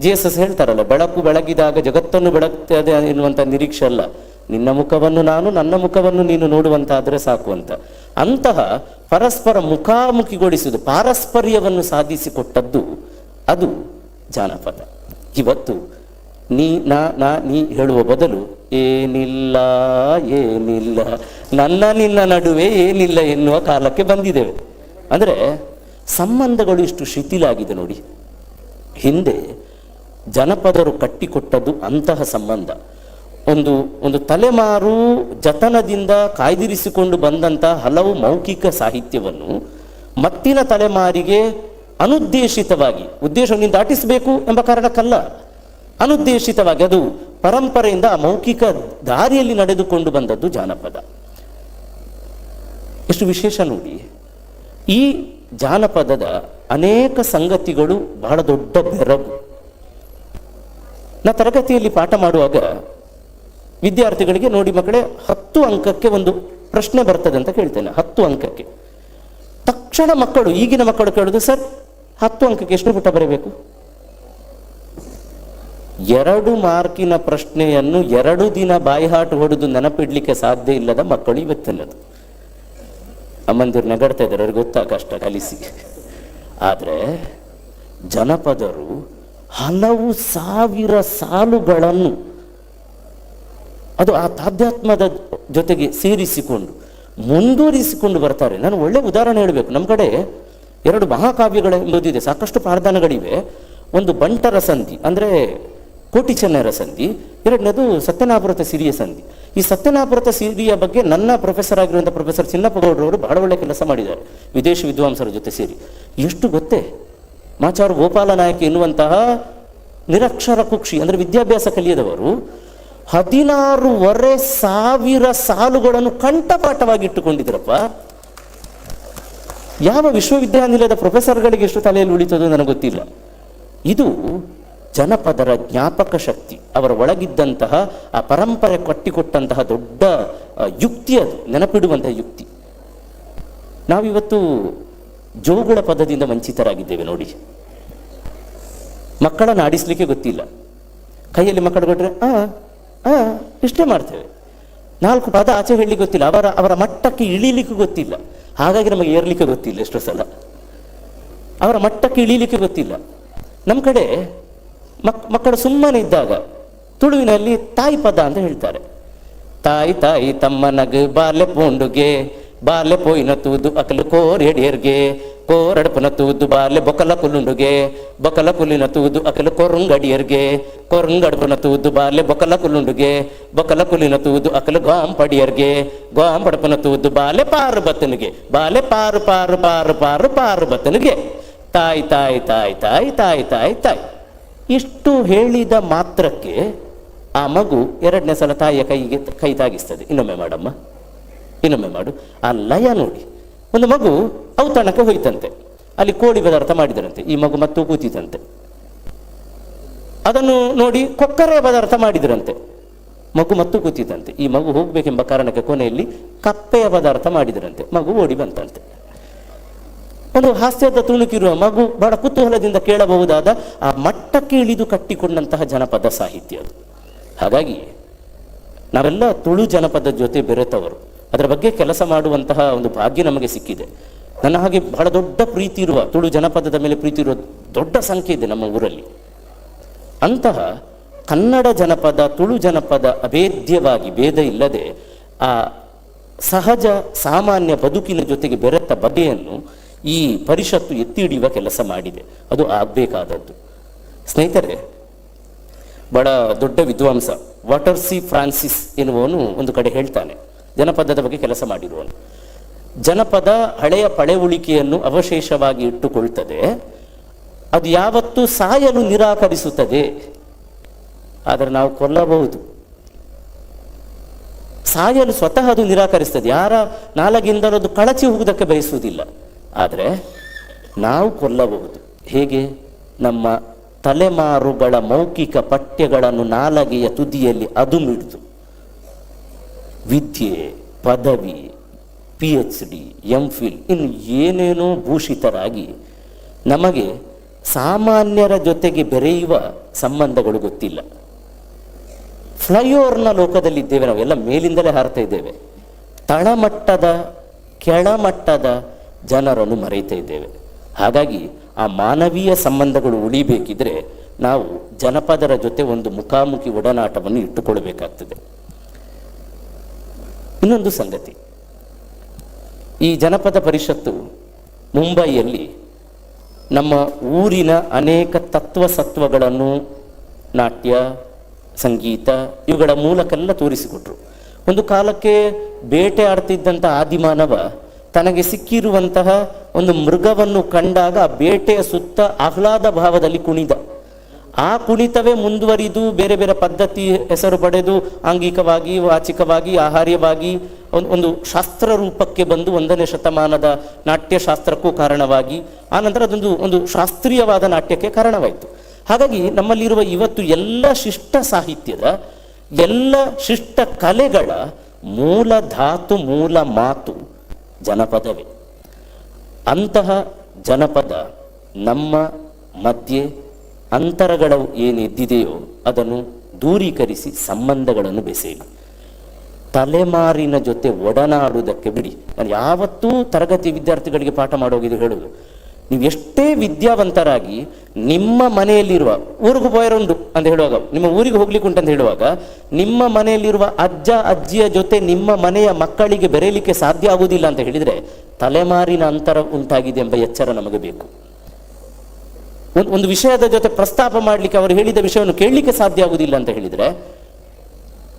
Speaker 1: ಜಿ ಎಸ್ ಎಸ್ ಹೇಳ್ತಾರಲ್ಲ, ಬೆಳಕು ಬೆಳಗಿದಾಗ ಜಗತ್ತನ್ನು ಬೆಳಗ್ತದೆ ಎನ್ನುವಂಥ ನಿರೀಕ್ಷೆ ಅಲ್ಲ. ನಿನ್ನ ಮುಖವನ್ನು ನಾನು, ನನ್ನ ಮುಖವನ್ನು ನೀನು ನೋಡುವಂತಾದರೆ ಸಾಕು ಅಂತ. ಅಂತಹ ಪರಸ್ಪರ ಮುಖಾಮುಖಿಗೊಳಿಸುವುದು, ಪಾರಸ್ಪರ್ಯವನ್ನು ಸಾಧಿಸಿಕೊಟ್ಟದ್ದು ಅದು ಜಾನಪದ. ಇವತ್ತು ನೀ, ನಾ ನಾ, ನೀ ಹೇಳುವ ಬದಲು ಏನಿಲ್ಲ ಏನಿಲ್ಲ. ನನ್ನ, ನಿನ್ನ ನಡುವೆ ಏನಿಲ್ಲ ಎನ್ನುವ ಕಾಲಕ್ಕೆ ಬಂದಿದ್ದೇವೆ. ಅಂದರೆ ಸಂಬಂಧಗಳು ಇಷ್ಟು ಶಿಥಿಲಾಗಿದೆ ನೋಡಿ. ಹಿಂದೆ ಜನಪದರು ಕಟ್ಟಿಕೊಟ್ಟದ್ದು ಅಂತಹ ಸಂಬಂಧ. ಒಂದು ಒಂದು ತಲೆಮಾರು ಜತನದಿಂದ ಕಾಯ್ದಿರಿಸಿಕೊಂಡು ಬಂದಂಥ ಹಲವು ಮೌಖಿಕ ಸಾಹಿತ್ಯವನ್ನು ಮತ್ತಿನ ತಲೆಮಾರಿಗೆ ಅನುದ್ದೇಶಿತವಾಗಿ, ಉದ್ದೇಶವನ್ನು ದಾಟಿಸಬೇಕು ಎಂಬ ಕಾರಣಕ್ಕಲ್ಲ. ಅನುದ್ದೇಶಿತವಾಗಿ ಅದು ಪರಂಪರೆಯಿಂದ ಮೌಖಿಕ ದಾರಿಯಲ್ಲಿ ನಡೆದುಕೊಂಡು ಬಂದದ್ದು ಜಾನಪದ. ಎಷ್ಟು ವಿಶೇಷ ನೋಡಿ. ಈ ಜಾನಪದದ ಅನೇಕ ಸಂಗತಿಗಳು ಬಹಳ ದೊಡ್ಡ ಬೆರಗು. ನಾ ತರಗತಿಯಲ್ಲಿ ಪಾಠ ಮಾಡುವಾಗ ವಿದ್ಯಾರ್ಥಿಗಳಿಗೆ ನೋಡಿ ಮಕ್ಕಳೇ ಹತ್ತು ಅಂಕಕ್ಕೆ ಒಂದು ಪ್ರಶ್ನೆ ಬರ್ತದೆ ಅಂತ ಕೇಳ್ತೇನೆ, ಹತ್ತು ಅಂಕಕ್ಕೆ. ತಕ್ಷಣ ಮಕ್ಕಳು, ಈಗಿನ ಮಕ್ಕಳು ಕೇಳೋದು, ಸರ್, ಹತ್ತು ಅಂಕಕ್ಕೆ ಎಷ್ಟು ಪುಟ ಬರೀಬೇಕು? ಎರಡು ಮಾರ್ಕಿನ ಪ್ರಶ್ನೆಯನ್ನು ಎರಡು ದಿನ ಬಾಯಿಹಾಟು ಹೊಡೆದು ನೆನಪಿಡ್ಲಿಕ್ಕೆ ಸಾಧ್ಯ ಇಲ್ಲದ ಮಕ್ಕಳು ಇವತ್ತಿನದು ಅಮ್ಮಂದಿರು ನಗಡ್ತಾ ಇದ್ದಾರೆ, ಅವ್ರಿಗೆ ಗೊತ್ತಾ ಕಷ್ಟ ಕಲಿಸಿ. ಆದರೆ ಜನಪದರು ಹಲವು ಸಾವಿರ ಸಾಲುಗಳನ್ನು ಅದು ಆ ತಾಧ್ಯಾತ್ಮದ ಜೊತೆಗೆ ಸೇರಿಸಿಕೊಂಡು ಮುಂದುವರಿಸಿಕೊಂಡು ಬರ್ತಾರೆ. ನಾನು ಒಳ್ಳೆ ಉದಾಹರಣೆ ಹೇಳಬೇಕು. ನಮ್ಮ ಕಡೆ ಎರಡು ಮಹಾಕಾವ್ಯಗಳೆಂಬುದಿದೆ. ಸಾಕಷ್ಟು ಪ್ರಾರ್ಥನೆಗಳಿವೆ ಒಂದು ಬಂಟರ ಸಂಧಿ, ಅಂದರೆ ಕೋಟಿ ಚೆನ್ನರ ಸಂಧಿ, ಎರಡನೇದು ಸತ್ಯನಾಪುರತ ಸಿರಿಯ ಸಂಧಿ. ಈ ಸತ್ಯನಾಪುರತ ಸಿರಿಯ ಬಗ್ಗೆ ನನ್ನ ಪ್ರೊಫೆಸರ್ ಆಗಿರುವಂಥ ಪ್ರೊಫೆಸರ್ ಚಿನ್ನಪ್ಪಗೌಡರವರು ಬಹಳ ಒಳ್ಳೆ ಕೆಲಸ ಮಾಡಿದ್ದಾರೆ, ವಿದೇಶಿ ವಿದ್ವಾಂಸರ ಜೊತೆ ಸೇರಿ. ಎಷ್ಟು ಗೊತ್ತೇ? ಮಾಚಾರು ಗೋಪಾಲ ನಾಯಕ ಎನ್ನುವಂತಹ ನಿರಕ್ಷರ ಕುಕ್ಷಿ, ಅಂದರೆ ವಿದ್ಯಾಭ್ಯಾಸ ಕಲಿಯದವರು, ಹದಿನಾರೂವರೆ ಸಾವಿರ ಸಾಲುಗಳನ್ನು ಕಂಠಪಾಠವಾಗಿ ಇಟ್ಟುಕೊಂಡಿದ್ರಪ್ಪ ಯಾವ ವಿಶ್ವವಿದ್ಯಾನಿಲಯದ ಪ್ರೊಫೆಸರ್ಗಳಿಗೆ ಎಷ್ಟು ತಲೆಯಲ್ಲಿ ಉಳಿತದೋ ನನಗೆ ಗೊತ್ತಿಲ್ಲ. ಇದು ಜನಪದರ ಜ್ಞಾಪಕ ಶಕ್ತಿ, ಅವರ ಒಳಗಿದ್ದಂತಹ, ಆ ಪರಂಪರೆ ಕಟ್ಟಿಕೊಟ್ಟಂತಹ ದೊಡ್ಡ ಯುಕ್ತಿ ಅದು, ನೆನಪಿಡುವಂತಹ ಯುಕ್ತಿ. ನಾವಿವತ್ತು ಜೋಗುಳ ಪದದಿಂದ ವಂಚಿತರಾಗಿದ್ದೇವೆ ನೋಡಿ. ಮಕ್ಕಳನ್ನು ಆಡಿಸ್ಲಿಕ್ಕೆ ಗೊತ್ತಿಲ್ಲ. ಕೈಯಲ್ಲಿ ಮಕ್ಕಳು ಕೊಟ್ಟರೆ ಆ ಆ, ಇಷ್ಟೇ ಮಾಡ್ತೇವೆ. ನಾಲ್ಕು ಪದ ಆಚೆ ಹೇಳಲಿಕ್ಕೆ ಗೊತ್ತಿಲ್ಲ, ಅವರ ಅವರ ಮಟ್ಟಕ್ಕೆ ಇಳಿಲಿಕ್ಕೆ ಗೊತ್ತಿಲ್ಲ. ಹಾಗಾಗಿ ನಮಗೆ ಏರ್ಲಿಕ್ಕೆ ಗೊತ್ತಿಲ್ಲ ಎಷ್ಟೋ ಸಲ. ಅವರ ಮಟ್ಟಕ್ಕೆ ಇಳಿಲಿಕ್ಕೆ ಗೊತ್ತಿಲ್ಲ. ನಮ್ಮ ಕಡೆ ಮಕ್, ಮಕ್ಕಳು ಸುಮ್ಮನೆ ಇದ್ದಾಗ ತುಳುವಿನಲ್ಲಿ ತಾಯಿ ಪದ ಅಂತ ಹೇಳ್ತಾರೆ. ತಾಯಿ ತಾಯಿ ತಮ್ಮನಗ ಬಾಲೆ ಪೋಂಡುಗೆ ಬಾಲೆ ಪೋಯಿನ ತೂದು ಅಕಲು ಕೋರೆಡಿಯರ್ಗೆ, ಕೋರಡಪನ ತೂದು ಬಾಲೆ ಬೊಕಲ ಕುಲುಂಡುಗೆ, ಬೊಕಲ ಕುಲಿನ ತೂದು ಅಕಲು ಕೊರಂಗಡಿಯರ್ಗೆ, ಕೊರಂಗಡಪನ ತೂದು ಬಾಲೆ ಬೊಕಲ ಕುಲುಂಡುಗೆ, ಬೊಕಲ ಕುಲಿನ ತೂದು ಅಕಲು ಗಾಂಪಡಿಯರ್ಗೆ, ಗಾಂಪಡಪನ ತೂದು ಬಾಲೆ ಪಾರು ಬತ್ತನಿಗೆ ಬಾಲೆ ಪಾರು ಪಾರು ಪಾರು ಪಾರು ಪಾರು ಬತ್ತನಿಗೆ ತಾಯಿ ತಾಯಿ ತಾಯಿ ತಾಯಿ ತಾಯಿ ತಾಯಿ ತಾಯಿ. ಇಷ್ಟು ಹೇಳಿದ ಮಾತ್ರಕ್ಕೆ ಆ ಮಗು ಎರಡನೇ ಸಲ ತಾಯಿಯ ಕೈಗೆ ಕೈ ತಾಗಿಸ್ತದೆ. ಇನ್ನೊಮ್ಮೆ ಮಾಡಮ್ಮ. ಇನ್ನೊಮ್ಮೆ ಮಾಡು. ಆ ಲಯ ನೋಡಿ. ಒಂದು ಮಗು ಔತಣಕ್ಕೆ ಹೋಯ್ತಂತೆ. ಅಲ್ಲಿ ಕೋಳಿ ಪದಾರ್ಥ ಮಾಡಿದರಂತೆ. ಈ ಮಗು ಮತ್ತು ಕೂತಿದಂತೆ ಅದನ್ನು ನೋಡಿ ಕೊಕ್ಕರೆ ಪದಾರ್ಥ ಮಾಡಿದರಂತೆ. ಮಗು ಮತ್ತು ಕೂತಿತಂತೆ ಈ ಮಗು ಹೋಗಬೇಕೆಂಬ ಕಾರಣಕ್ಕೆ ಕೊನೆಯಲ್ಲಿ ಕಪ್ಪೆಯ ಪದಾರ್ಥ ಮಾಡಿದರಂತೆ. ಮಗು ಓಡಿ ಬಂತಂತೆ. ಒಂದು ಹಾಸ್ಯದ ತುಣುಕಿರುವ ಮಗು ಬಹಳ ಕುತೂಹಲದಿಂದ ಕೇಳಬಹುದಾದ ಆ ಮಟ್ಟಕ್ಕೆ ಇಳಿದು ಕಟ್ಟಿಕೊಂಡಂತಹ ಜನಪದ ಸಾಹಿತ್ಯ ಅದು. ಹಾಗಾಗಿ ನಾವೆಲ್ಲ ತುಳು ಜನಪದ ಜೊತೆ ಬೆರೆತವರು. ಅದರ ಬಗ್ಗೆ ಕೆಲಸ ಮಾಡುವಂತಹ ಒಂದು ಭಾಗ್ಯ ನಮಗೆ ಸಿಕ್ಕಿದೆ. ನನ್ನ ಹಾಗೆ ಬಹಳ ದೊಡ್ಡ ಪ್ರೀತಿ ಇರುವ, ತುಳು ಜನಪದದ ಮೇಲೆ ಪ್ರೀತಿ ಇರುವ ದೊಡ್ಡ ಸಂಖ್ಯೆ ಇದೆ ನಮ್ಮ ಊರಲ್ಲಿ. ಅಂತಹ ಕನ್ನಡ ಜನಪದ, ತುಳು ಜನಪದ ಅಭೇದ್ಯವಾಗಿ ಭೇದ ಇಲ್ಲದೆ ಆ ಸಹಜ, ಸಾಮಾನ್ಯ ಬದುಕಿನ ಜೊತೆಗೆ ಬೆರೆತ ಬಗೆಯನ್ನು ಈ ಪರಿಷತ್ತು ಎತ್ತಿ ಹಿಡಿಯುವ ಕೆಲಸ ಮಾಡಿದೆ. ಅದು ಆಗಬೇಕಾದದ್ದು. ಸ್ನೇಹಿತರೆ ಬಹಳ ದೊಡ್ಡ ವಿದ್ವಾಂಸ ವಾಟರ್ ಸಿ ಫ್ರಾನ್ಸಿಸ್ ಎನ್ನುವನು ಒಂದು ಕಡೆ ಹೇಳ್ತಾನೆ, ಜನಪದದ ಬಗ್ಗೆ ಕೆಲಸ ಮಾಡಿರುವನು ಜನಪದ ಹಳೆಯ ಪಳೆಯುಳಿಕೆಯನ್ನು ಅವಶೇಷವಾಗಿ ಇಟ್ಟುಕೊಳ್ತದೆ, ಅದು ಯಾವತ್ತೂ ಸಾಯಲು ನಿರಾಕರಿಸುತ್ತದೆ. ಆದರೆ ನಾವು ಕೊಲ್ಲಬಹುದು. ಸಾಯಲು ಸ್ವತಃ ಅದು ನಿರಾಕರಿಸ್ತದೆ ಯಾರ ನಾಲಗಿಂದಲೂ ಅದು ಕಳಚಿ ಹೋಗುವುದಕ್ಕೆ ಬಯಸುವುದಿಲ್ಲ. ಆದರೆ ನಾವು ಕೊಲ್ಲಬಹುದು. ಹೇಗೆ? ನಮ್ಮ ತಲೆಮಾರುಗಳ ಮೌಖಿಕ ಪಠ್ಯಗಳನ್ನು ನಾಲಗೆಯ ತುದಿಯಲ್ಲಿ ಅದು ಮಿಡಿದು ವಿದ್ಯೆ, ಪದವಿ P H D M phil ಇನ್ನು ಏನೇನೋ ಭೂಷಿತರಾಗಿ ನಮಗೆ ಸಾಮಾನ್ಯರ ಜೊತೆಗೆ ಬೆರೆಯುವ ಸಂಬಂಧಗಳು ಗೊತ್ತಿಲ್ಲ. ಫ್ಲೈಓವರ್ನ ಲೋಕದಲ್ಲಿದ್ದೇವೆ ನಾವೆಲ್ಲ ಮೇಲಿಂದಲೇ ಹಾರ್ತಾ ಇದ್ದೇವೆ. ತಳಮಟ್ಟದ, ಕೆಳಮಟ್ಟದ ಜನರನ್ನು ಮರೆಯುತ್ತಾ ಇದ್ದೇವೆ. ಹಾಗಾಗಿ ಆ ಮಾನವೀಯ ಸಂಬಂಧಗಳು ಉಳಿಬೇಕಿದ್ರೆ ನಾವು ಜನಪದರ ಜೊತೆ ಒಂದು ಮುಖಾಮುಖಿ ಒಡನಾಟವನ್ನು ಇಟ್ಟುಕೊಳ್ಳಬೇಕಾಗ್ತದೆ. ಇನ್ನೊಂದು ಸಂಗತಿ. ಈ ಜನಪದ ಪರಿಷತ್ತು ಮುಂಬೈಯಲ್ಲಿ ನಮ್ಮ ಊರಿನ ಅನೇಕ ತತ್ವ ಸತ್ವಗಳನ್ನು ನಾಟ್ಯ, ಸಂಗೀತ ಇವುಗಳ ಮೂಲಕೆಲ್ಲ ತೋರಿಸಿಕೊಟ್ರು. ಒಂದು ಕಾಲಕ್ಕೆ ಬೇಟೆ ಆಡ್ತಿದ್ದಂಥ ಆದಿಮಾನವ ತನಗೆ ಸಿಕ್ಕಿರುವಂತಹ ಒಂದು ಮೃಗವನ್ನು ಕಂಡಾಗ ಬೇಟೆಯ ಸುತ್ತ ಆಹ್ಲಾದ ಭಾವದಲ್ಲಿ ಕುಣಿದ. ಆ ಕುಣಿತವೇ ಮುಂದುವರಿದು ಬೇರೆ ಬೇರೆ ಪದ್ಧತಿ ಹೆಸರು ಪಡೆದು ಆಂಗಿಕವಾಗಿ, ವಾಚಿಕವಾಗಿ, ಆಹಾರ್ಯವಾಗಿ ಒಂದು ಶಾಸ್ತ್ರ ರೂಪಕ್ಕೆ ಬಂದು ಒಂದನೇ ಶತಮಾನದ ನಾಟ್ಯಶಾಸ್ತ್ರಕ್ಕೂ ಕಾರಣವಾಗಿ ಆನಂತರ ಅದೊಂದು, ಒಂದು ಶಾಸ್ತ್ರೀಯವಾದ ನಾಟ್ಯಕ್ಕೆ ಕಾರಣವಾಯಿತು. ಹಾಗಾಗಿ ನಮ್ಮಲ್ಲಿರುವ ಇವತ್ತು ಎಲ್ಲ ಶಿಷ್ಟ ಸಾಹಿತ್ಯದ ಎಲ್ಲ ಶಿಷ್ಟ ಕಲೆಗಳ ಮೂಲ ಧಾತು, ಮೂಲ ಮಾತು ಜನಪದವೇ. ಅಂತಹ ಜನಪದ ನಮ್ಮ ಮಧ್ಯೆ ಅಂತರಗಳು ಏನಿದ್ದಿದೆಯೋ ಅದನ್ನು ದೂರೀಕರಿಸಿ ಸಂಬಂಧಗಳನ್ನು ಬೆಸೆಯಿರಿ. ತಲೆಮಾರಿನ ಜೊತೆ ಒಡನಾಡುವುದಕ್ಕೆ ಬಿಡಿ. ನಾನು ಯಾವತ್ತೂ ತರಗತಿ ವಿದ್ಯಾರ್ಥಿಗಳಿಗೆ ಪಾಠ ಮಾಡೋಗಿದ್ದು ಹೇಳುವುದು. ನೀವು ಎಷ್ಟೇ ವಿದ್ಯಾವಂತರಾಗಿ ನಿಮ್ಮ ಮನೆಯಲ್ಲಿರುವ ಊರಿಗೆ ಉಂಟು ಅಂತ ಹೇಳುವಾಗ, ನಿಮ್ಮ ಊರಿಗೆ ಹೋಗ್ಲಿಕ್ಕೆ ಉಂಟು ಅಂತ ಹೇಳುವಾಗ, ನಿಮ್ಮ ಮನೆಯಲ್ಲಿರುವ ಅಜ್ಜ, ಅಜ್ಜಿಯ ಜೊತೆ ನಿಮ್ಮ ಮನೆಯ ಮಕ್ಕಳಿಗೆ ಬೆರೆಯಲಿಕ್ಕೆ ಸಾಧ್ಯ ಆಗುವುದಿಲ್ಲ ಅಂತ ಹೇಳಿದರೆ ತಲೆಮಾರಿನ ಅಂತರ ಉಂಟಾಗಿದೆ ಎಂಬ ಎಚ್ಚರ ನಮಗೆ ಬೇಕು. ಒಂದು ಒಂದು ವಿಷಯದ ಜೊತೆ ಪ್ರಸ್ತಾಪ ಮಾಡಲಿಕ್ಕೆ ಅವರು ಹೇಳಿದ ವಿಷಯವನ್ನು ಕೇಳಲಿಕ್ಕೆ ಸಾಧ್ಯ ಆಗುವುದಿಲ್ಲ ಅಂತ ಹೇಳಿದರೆ,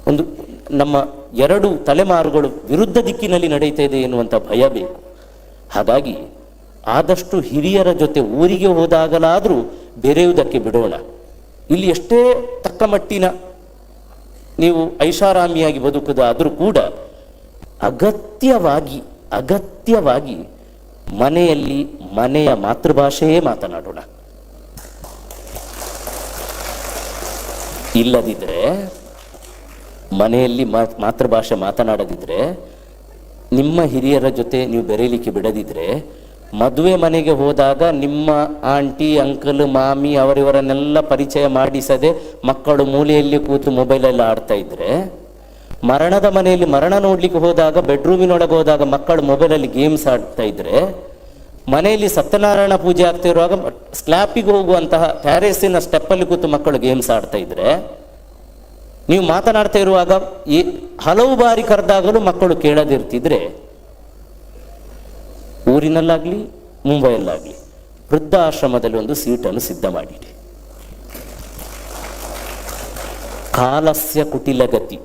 Speaker 1: ಒಂದು ನಮ್ಮ ಎರಡು ತಲೆಮಾರುಗಳು ವಿರುದ್ಧ ದಿಕ್ಕಿನಲ್ಲಿ ನಡೆಯುತ್ತಿದೆ ಇದೆ ಎನ್ನುವಂಥ ಭಯ ಬೇಕು. ಹಾಗಾಗಿ ಆದಷ್ಟು ಹಿರಿಯರ ಜೊತೆ ಊರಿಗೆ ಹೋದಾಗಲಾದರೂ ಬೆರೆಯುವುದಕ್ಕೆ ಬಿಡೋಣ. ಇಲ್ಲಿ ಎಷ್ಟೇ ತಕ್ಕ ಮಟ್ಟಿನ ನೀವು ಐಷಾರಾಮಿಯಾಗಿ ಬದುಕುದಾದರೂ ಕೂಡ ಅಗತ್ಯವಾಗಿ ಅಗತ್ಯವಾಗಿ ಮನೆಯಲ್ಲಿ ಮನೆಯ ಮಾತೃಭಾಷೆಯೇ ಮಾತನಾಡೋಣ. ಇಲ್ಲದಿದ್ದರೆ ಮನೆಯಲ್ಲಿ ಮಾತೃಭಾಷೆ ಮಾತನಾಡದಿದ್ರೆ, ನಿಮ್ಮ ಹಿರಿಯರ ಜೊತೆ ನೀವು ಬೆರೆಯಲಿಕ್ಕೆ ಬಿಡದಿದ್ರೆ ಮದುವೆ ಮನೆಗೆ ಹೋದಾಗ ನಿಮ್ಮ ಆಂಟಿ, ಅಂಕಲ್, ಮಾಮಿ ಅವರಿವರನ್ನೆಲ್ಲ ಪರಿಚಯ ಮಾಡಿಸದೆ ಮಕ್ಕಳು ಮೂಲೆಯಲ್ಲಿ ಕೂತು ಮೊಬೈಲಲ್ಲಿ ಆಡ್ತಾ ಇದ್ರೆ, ಮರಣದ ಮನೆಯಲ್ಲಿ ಮರಣ ನೋಡ್ಲಿಕ್ಕೆ ಹೋದಾಗ, ಬೆಡ್ರೂಮಿನೊಳಗೆ ಹೋದಾಗ ಮಕ್ಕಳು ಮೊಬೈಲಲ್ಲಿ ಗೇಮ್ಸ್ ಆಡ್ತಾ ಇದ್ರೆ, ಮನೆಯಲ್ಲಿ ಸತ್ಯನಾರಾಯಣ ಪೂಜೆ ಆಗ್ತಾ ಇರುವಾಗ ಸ್ಲ್ಯಾಪಿಗೆ ಹೋಗುವಂತಹ ಟ್ಯಾರೇಸಿನ ಸ್ಟೆಪ್ಪಲ್ಲಿ ಕೂತು ಮಕ್ಕಳು ಗೇಮ್ಸ್ ಆಡ್ತಾ ಇದ್ರೆ, ನೀವು ಮಾತನಾಡ್ತಾ ಇರುವಾಗ ಈ ಹಲವು ಬಾರಿ ಕರೆದಾಗಲೂ ಮಕ್ಕಳು ಕೇಳದಿರ್ತಿದ್ರೆ ಊರಿನಲ್ಲಾಗ್ಲಿ, ಮುಂಬೈಯಲ್ಲಾಗಲಿ, ವೃದ್ಧಾಶ್ರಮದಲ್ಲಿ ಒಂದು ಸೀಟನ್ನು ಸಿದ್ಧ ಮಾಡಿಡಿ ಕಾಲಸ್ಯ ಕುಟಿಲಗತಿ.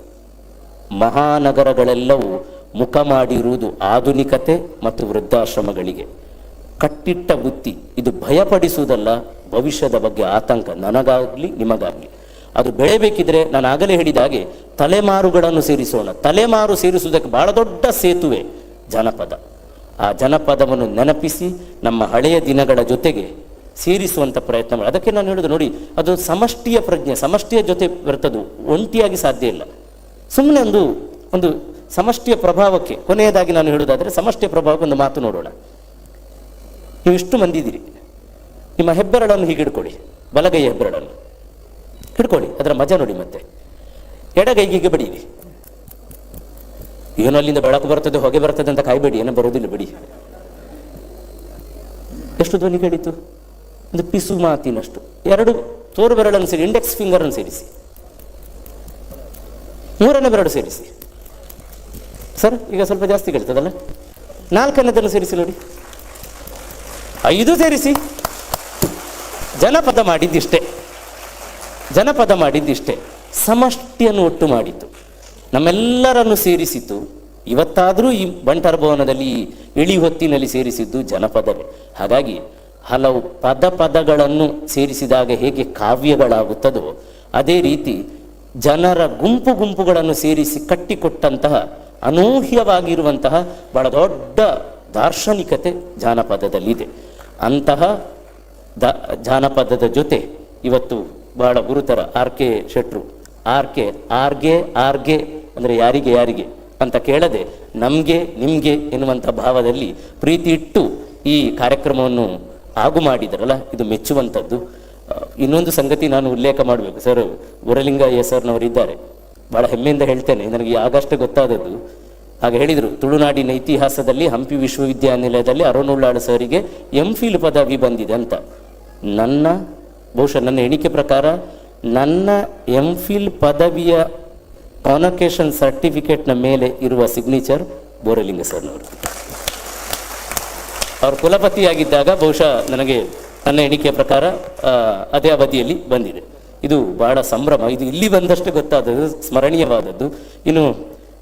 Speaker 1: ಮಹಾನಗರಗಳೆಲ್ಲವೂ ಮುಖ ಮಾಡಿರುವುದು ಆಧುನಿಕತೆ ಮತ್ತು ವೃದ್ಧಾಶ್ರಮಗಳಿಗೆ. ಕಟ್ಟಿಟ್ಟ ಬುತ್ತಿ ಇದು ಭಯಪಡಿಸುವುದಲ್ಲ, ಭವಿಷ್ಯದ ಬಗ್ಗೆ ಆತಂಕ ನನಗಾಗಲಿ, ನಿಮಗಾಗಲಿ. ಅದು ಬೆಳೆಯಬೇಕಿದ್ರೆ ನಾನು ಆಗಲೇ ಹೇಳಿದ ಹಾಗೆ ತಲೆಮಾರುಗಳನ್ನು ಸೇರಿಸೋಣ. ತಲೆಮಾರು ಸೇರಿಸುವುದಕ್ಕೆ ಬಹಳ ದೊಡ್ಡ ಸೇತುವೆ, ಜನಪದ. ಆ ಜನಪದವನ್ನು ನೆನಪಿಸಿ ನಮ್ಮ ಹಳೆಯ ದಿನಗಳ ಜೊತೆಗೆ ಸೇರಿಸುವಂಥ ಪ್ರಯತ್ನ ಮಾಡಿ. ಅದಕ್ಕೆ ನಾನು ಹೇಳೋದು ನೋಡಿ, ಅದು ಸಮಷ್ಟಿಯ ಪ್ರಜ್ಞೆ, ಸಮಷ್ಟಿಯ ಜೊತೆ ಬರ್ತದು, ಒಂಟಿಯಾಗಿ ಸಾಧ್ಯ ಇಲ್ಲ. ಸುಮ್ಮನೆ ಒಂದು ಒಂದು ಸಮಷ್ಟಿಯ ಪ್ರಭಾವಕ್ಕೆ, ಕೊನೆಯದಾಗಿ ನಾನು ಹೇಳುವುದಾದರೆ ಸಮಷ್ಟಿಯ ಪ್ರಭಾವಕ್ಕೆ ಒಂದು ಮಾತು ನೋಡೋಣ. ನೀವು ಇಷ್ಟು ಮಂದಿ ಇದ್ದೀರಿ. ನಿಮ್ಮ ಹೆಬ್ಬೆರಳನ್ನು ಹೀಗೆ ಹಿಡ್ಕೊಳ್ಳಿ, ಬಲಗೈ ಹೆಬ್ಬೆರಳನ್ನು. ಹಿಡ್ಕೊಳ್ಳಿ, ಅದರ ಮಜಾ ನೋಡಿ ಮತ್ತೆ. ಎಡಗೈಗೆ ಬಡೀರಿ. ಏನೋ ಅಲ್ಲಿಂದ ಬೆಳಕು ಬರ್ತದೆ, ಹೊಗೆ ಬರ್ತದೆ ಅಂತ ಕಾಯ್ಬೇಡಿ, ಏನೋ ಬರೋದಿಲ್ಲ ಬಿಡಿ. ಎಷ್ಟು ಧ್ವನಿ ಕೇಳಿತು ಒಂದು ಪಿಸು ಮಾತಿನಷ್ಟು. ಎರಡು ತೋರು ಬೆರಳನ್ನು ಸೇರಿ ಇಂಡೆಕ್ಸ್ ಫಿಂಗರನ್ನು ಸೇರಿಸಿ. ಮೂರನೇ ಬೆರಳು ಸೇರಿಸಿ. ಸರ್, ಈಗ ಸ್ವಲ್ಪ ಜಾಸ್ತಿ ಕೇಳ್ತದಲ್ಲ? ನಾಲ್ಕನೇದನ್ನು ಸೇರಿಸಿ ನೋಡಿ. ಐದು ಸೇರಿಸಿ. ಜನಪದ ಮಾಡಿದ್ದಿಷ್ಟೇ. ಜನಪದ ಮಾಡಿದ್ದಿಷ್ಟೇ. ಸಮಷ್ಟಿಯನ್ನು ಒಟ್ಟು ಮಾಡಿತು ನಮ್ಮೆಲ್ಲರನ್ನು ಸೇರಿಸಿತು. ಇವತ್ತಾದರೂ ಈ ಬಂಟರ ಭವನದಲ್ಲಿ ಇಳಿ ಹೊತ್ತಿನಲ್ಲಿ ಸೇರಿಸಿದ್ದು ಜನಪದವೇ. ಹಾಗಾಗಿ ಹಲವು ಪದ ಪದಗಳನ್ನು ಸೇರಿಸಿದಾಗ ಹೇಗೆ ಕಾವ್ಯಗಳಾಗುತ್ತದೋ, ಅದೇ ರೀತಿ ಜನರ ಗುಂಪು ಗುಂಪುಗಳನ್ನು ಸೇರಿಸಿ ಕಟ್ಟಿಕೊಟ್ಟಂತಹ ಅನೂಹ್ಯವಾಗಿರುವಂತಹ ಬಹಳ ದೊಡ್ಡ ದಾರ್ಶನಿಕತೆ ಜಾನಪದದಲ್ಲಿದೆ. ಅಂತಹ ದ ಜಾನಪದದ ಜೊತೆ ಇವತ್ತು ಬಹಳ ಗುರುತರ R K Shettru. R K ಆರ್ಗೆ ಆರ್ಗೆ ಅಂದರೆ ಯಾರಿಗೆ ಯಾರಿಗೆ ಅಂತ ಕೇಳದೆ ನಮಗೆ, ನಿಮಗೆ ಎನ್ನುವಂಥ ಭಾವದಲ್ಲಿ ಪ್ರೀತಿ ಇಟ್ಟು ಈ ಕಾರ್ಯಕ್ರಮವನ್ನು ಆಗು ಮಾಡಿದರಲ್ಲ, ಇದು ಮೆಚ್ಚುವಂಥದ್ದು ಇನ್ನೊಂದು ಸಂಗತಿ ನಾನು ಉಲ್ಲೇಖ ಮಾಡಬೇಕು. ಸರ್ ಗುರಲಿಂಗಯ್ಯ ಸರ್ನವರು ಇದ್ದಾರೆ ಬಹಳ ಹೆಮ್ಮೆಯಿಂದ ಹೇಳ್ತೇನೆ, ನನಗೆ ಆಗಷ್ಟೇ ಗೊತ್ತಾದದ್ದು. ಆಗ ಹೇಳಿದರು, ತುಳುನಾಡಿನ ಇತಿಹಾಸದಲ್ಲಿ, ಹಂಪಿ ವಿಶ್ವವಿದ್ಯಾನಿಲಯದಲ್ಲಿ ಅರುಣುಳ್ಳಾಳು ಸರಿಗೆ ಎಂ ಫಿಲ್ ಪದವಿ ಬಂದಿದೆ ಅಂತ. ನನ್ನ, ಬಹುಶಃ ನನ್ನ ಎಣಿಕೆ ಪ್ರಕಾರ, ನನ್ನ ಎಂ ಫಿಲ್ ಪದವಿಯ ಕಾನಕೇಶನ್ ಸರ್ಟಿಫಿಕೇಟ್ನ ಮೇಲೆ ಇರುವ ಸಿಗ್ನೇಚರ್ ಬೋರಲಿಂಗ ಸರ್ನವರು. ಅವರು ಕುಲಪತಿಯಾಗಿದ್ದಾಗ ಬಹುಶಃ ನನಗೆ ನನ್ನ ಎಣಿಕೆಯ ಪ್ರಕಾರ ಅದೇ ಅವಧಿಯಲ್ಲಿ ಬಂದಿದೆ. ಇದು ಬಹಳ ಸಂಭ್ರಮ. ಇದು ಇಲ್ಲಿ ಬಂದಷ್ಟು ಗೊತ್ತಾದದ್ದು, ಸ್ಮರಣೀಯವಾದದ್ದು. ಇನ್ನು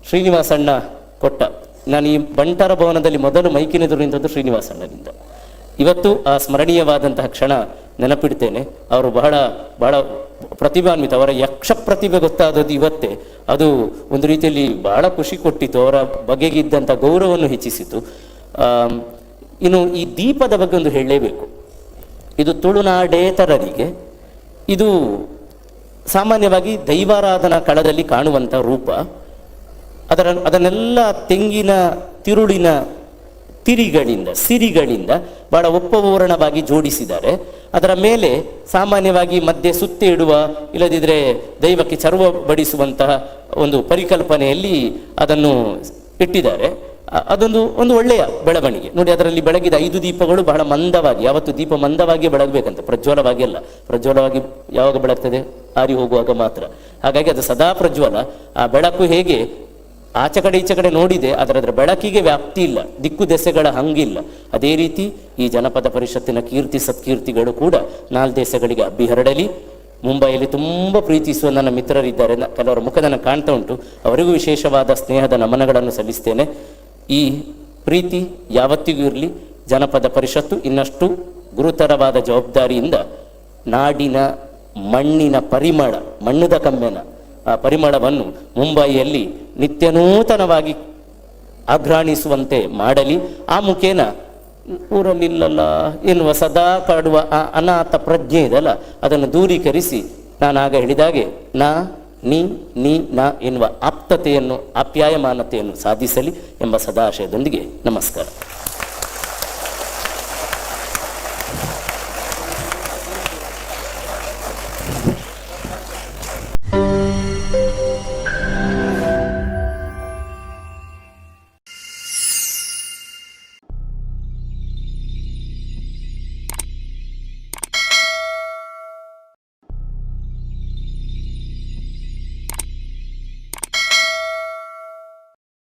Speaker 1: ಶ್ರೀನಿವಾಸಣ್ಣ ಕೊಟ್ಟ, ನಾನು ಈ ಬಂಟಾರ ಭವನದಲ್ಲಿ ಮೊದಲು ಮೈಕಿನೆದುರು ನಿಂತದ್ದು ಶ್ರೀನಿವಾಸಣ್ಣನಿಂದ. ಇವತ್ತು ಆ ಸ್ಮರಣೀಯವಾದಂತಹ ಕ್ಷಣ ನೆನಪಿಡ್ತೇನೆ. ಅವರು ಬಹಳ ಬಹಳ ಪ್ರತಿಭಾನ್ವಿತ. ಅವರ ಯಕ್ಷ ಪ್ರತಿಭೆ ಗೊತ್ತಾದದ್ದು ಇವತ್ತೇ. ಅದು ಒಂದು ರೀತಿಯಲ್ಲಿ ಬಹಳ ಖುಷಿ ಕೊಟ್ಟಿತು. ಅವರ ಬಗೆಗಿದ್ದಂಥ ಗೌರವವನ್ನು ಹೆಚ್ಚಿಸಿತು. ಇನ್ನು ಈ ದೀಪದ ಬಗ್ಗೆ ಒಂದು ಹೇಳಲೇಬೇಕು. ಇದು ತುಳುನಾಡೇತರರಿಗೆ, ಇದು ಸಾಮಾನ್ಯವಾಗಿ ದೈವಾರಾಧನಾ ಕಳದಲ್ಲಿ ಕಾಣುವಂಥ ರೂಪ. ಅದರ, ಅದನ್ನೆಲ್ಲ ತೆಂಗಿನ, ತಿರುಳಿನ ತಿರಿಗಳಿಂದ ಸಿರಿಗಳಿಂದ ಬಹಳ ಒಪ್ಪಪೂರ್ಣವಾಗಿ ಜೋಡಿಸಿದ್ದಾರೆ. ಅದರ ಮೇಲೆ ಸಾಮಾನ್ಯವಾಗಿ ಮಧ್ಯೆ ಸುತ್ತಿ ಇಡುವ ಇಲ್ಲದಿದ್ದರೆ ದೈವಕ್ಕೆ ಚರ್ವ ಬಡಿಸುವಂತಹ ಒಂದು ಪರಿಕಲ್ಪನೆಯಲ್ಲಿ ಅದನ್ನು ಇಟ್ಟಿದ್ದಾರೆ. ಅದೊಂದು, ಒಂದು ಒಳ್ಳೆಯ ಬೆಳವಣಿಗೆ. ನೋಡಿ, ಅದರಲ್ಲಿ ಬೆಳಗಿದ ಐದು ದೀಪಗಳು ಬಹಳ ಮಂದವಾಗಿ, ಯಾವತ್ತು ದೀಪ ಮಂದವಾಗಿ ಬೆಳಗಬೇಕಂತ, ಪ್ರಜ್ವಲವಾಗಿ ಅಲ್ಲ. ಪ್ರಜ್ವಲವಾಗಿ ಯಾವಾಗ ಬೆಳಗ್ತದೆ? ಆರಿ ಹೋಗುವಾಗ ಮಾತ್ರ. ಹಾಗಾಗಿ ಅದು ಸದಾ ಪ್ರಜ್ವಲ. ಆ ಬೆಳಕು ಹೇಗೆ ಆಚೆ ಕಡೆ ಈಚೆ ಕಡೆ ನೋಡಿದೆ ಅದರ ಅದರ ಬೆಳಕಿಗೆ ವ್ಯಾಪ್ತಿ ಇಲ್ಲ, ದಿಕ್ಕು ದೆಸೆಗಳ ಹಂಗಿಲ್ಲ. ಅದೇ ರೀತಿ ಈ ಜನಪದ ಪರಿಷತ್ತಿನ ಕೀರ್ತಿ ಸತ್ಕೀರ್ತಿಗಳು ಕೂಡ ನಾಲ್ ದೇಶಗಳಿಗೆ ಅಬ್ಬಿ ಹರಡಲಿ. ಮುಂಬೈಯಲ್ಲಿ ತುಂಬ ಪ್ರೀತಿಸುವ ನನ್ನ ಮಿತ್ರರಿದ್ದಾರೆ ಕೆಲವರ ಮುಖದನ್ನು ಕಾಣ್ತಾ ಉಂಟು. ಅವರಿಗೂ ವಿಶೇಷವಾದ ಸ್ನೇಹದ ನಮನಗಳನ್ನು ಸಲ್ಲಿಸ್ತೇನೆ. ಈ ಪ್ರೀತಿ ಯಾವತ್ತಿಗೂ ಇರಲಿ. ಜನಪದ ಪರಿಷತ್ತು ಇನ್ನಷ್ಟು ಗುರುತರವಾದ ಜವಾಬ್ದಾರಿಯಿಂದ ನಾಡಿನ ಮಣ್ಣಿನ ಪರಿಮಳ, ಮಣ್ಣದ ಕಮ್ಮೆನ ಪರಿಮಳವನ್ನು ಮುಂಬಯಿಯಲ್ಲಿ ನಿತ್ಯನೂತನವಾಗಿ ಅಘ್ರಾಣಿಸುವಂತೆ ಮಾಡಲಿ. ಆ ಮುಖೇನ ಊರಲ್ಲಿಲ್ಲಲ್ಲ, ಎನ್ನುವ ಸದಾ ಕಾಡುವ ಆ ಅನಾಥ ಪ್ರಜ್ಞೆ ಇದಲ್ಲ, ಅದನ್ನು ದೂರೀಕರಿಸಿ ನಾನಾಗ ಹೇಳಿದಾಗೆ, ನಾ, ನೀ ನೀ, ನಾ ಎನ್ನುವ ಆಪ್ತತೆಯನ್ನು, ಆಪ್ಯಾಯಮಾನತೆಯನ್ನು ಸಾಧಿಸಲಿ ಎಂಬ ಸದಾಶಯದೊಂದಿಗೆ ನಮಸ್ಕಾರ.